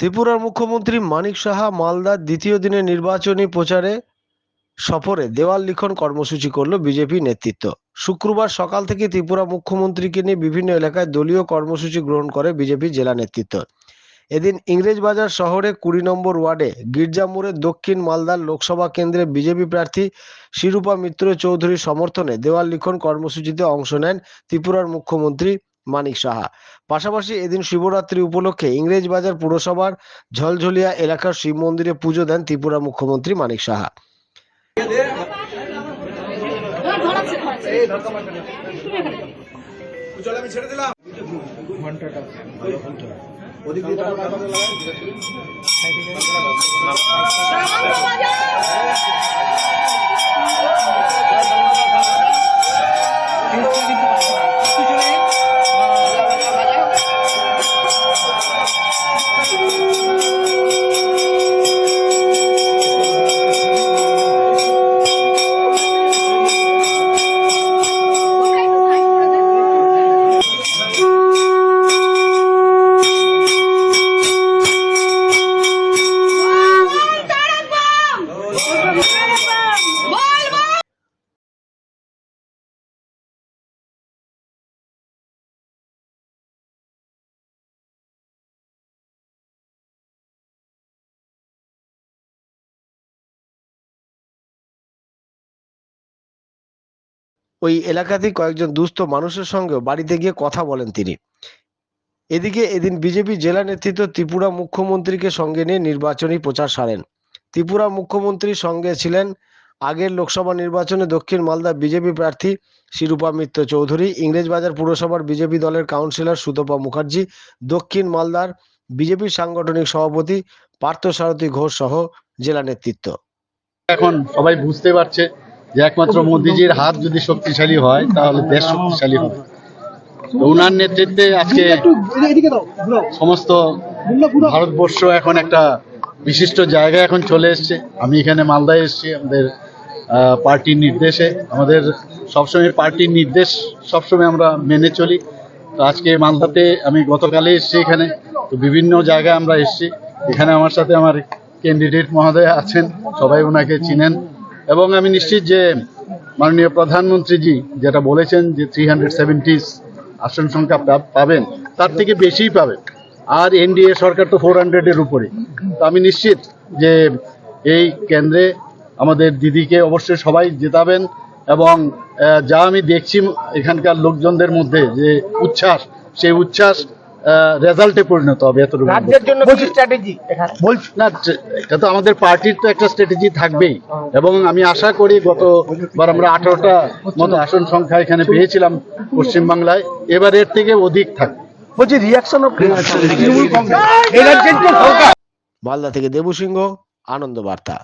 ত্রিপুরার মুখ্যমন্ত্রী মানিক সাহা মালদার দ্বিতীয় দিনের নির্বাচনী প্রচারে সফরে দেওয়াল লিখন কর্মসূচি করল বিজেপি নেতৃত্ব। শুক্রবার সকাল থেকে ত্রিপুরা মুখ্যমন্ত্রীকে নিয়ে বিভিন্ন এলাকায় দলীয় কর্মসূচি গ্রহণ করে বিজেপি জেলা নেতৃত্ব। এদিন ইংরেজবাজার শহরে কুড়ি নম্বর ওয়ার্ডে গির্জা মোড়ে দক্ষিণ মালদার লোকসভা কেন্দ্রে বিজেপি প্রার্থী শিরূপা মিত্র চৌধুরীর সমর্থনে দেওয়াল লিখন কর্মসূচিতে অংশ নেন ত্রিপুরার মুখ্যমন্ত্রী মানিক সাহা। পাশাপাশি এদিন শিবরাত্রি উপলক্ষে ইংরেজবাজার পুরসভার ঝলঝলিয়া এলাকার শিব মন্দিরে পুজো দেন ত্রিপুরা মুখ্যমন্ত্রী মানিক সাহা। ওই এলাকাতেই কয়েকজন দুস্থ মানুষের সঙ্গেও বাড়িতে গিয়ে কথা বলেন তিনি। এদিকে এদিন বিজেপি জেলা নেতৃত্ব ত্রিপুরা মুখ্যমন্ত্রীকে সঙ্গে নিয়ে নির্বাচনী প্রচার সারেন। ত্রিপুরা মুখ্যমন্ত্রীর সঙ্গে ছিলেন আগের লোকসভা নির্বাচনে দক্ষিণ মালদা বিজেপি প্রার্থী শিরূপা মিত্র চৌধুরী, ইংরেজবাজার পুরসভার বিজেপি দলের কাউন্সিলর সুতপা মুখার্জি, দক্ষিণ মালদার বিজেপির সাংগঠনিক সভাপতি পার্থ সারথী ঘোষ সহ জেলা নেতৃত্ব। এখন সবাই বুঝতে পারছে যে একমাত্র মোদিজির হাত যদি শক্তিশালী হয়, তাহলে দেশ শক্তিশালী হবে। তো ওনার নেতৃত্বে আজকে সমস্ত ভারতবর্ষ এখন একটা বিশিষ্ট জায়গায় এখন চলে এসছে। আমি এখানে মালদায় এসেছি, আমাদের পার্টির নির্দেশে। আমাদের সবসময় পার্টির নির্দেশ সবসময় আমরা মেনে চলি। তো আজকে মালদাতে আমি গতকালে এসেছি এখানে। তো বিভিন্ন জায়গায় আমরা এসেছি। এখানে আমার সাথে আমার ক্যান্ডিডেট মহোদয় আছেন। সবাই ওনাকে চিনেন। এবং আমি নিশ্চিত যে মাননীয় প্রধানমন্ত্রীজি যেটা বলেছেন যে থ্রি হান্ড্রেড সেভেন্টিস আসন সংখ্যা পাবেন, তার থেকে বেশিই পাবেন। আর এনডিএ সরকার তো ফোর হান্ড্রেডের উপরে। তো আমি নিশ্চিত যে এই কেন্দ্রে আমাদের দিদিকে অবশ্যই সবাই জেতাবেন এবং যা আমি দেখছি এখানকার লোকজনদের মধ্যে যে উচ্ছ্বাস, সেই উচ্ছ্বাস রেজাল্টে পরিণত হবে এতটুকু রাজ্যের জন্য কি স্ট্র্যাটেজি বলছি না এটা তো আমাদের পার্টির তো একটা স্ট্র্যাটেজি থাকবেই। এবং আমি আশা করি গতবার আমরা আঠারোটা মতো আসন সংখ্যা এখানে পেয়েছিলাম পশ্চিমবাংলায়। এবার এর থেকে অধিক থাকবে বলছি রিয়াকশন অফ তৃণমূল কংগ্রেস। মালদা থেকে দেবু সিংহ আনন্দ বার্তা।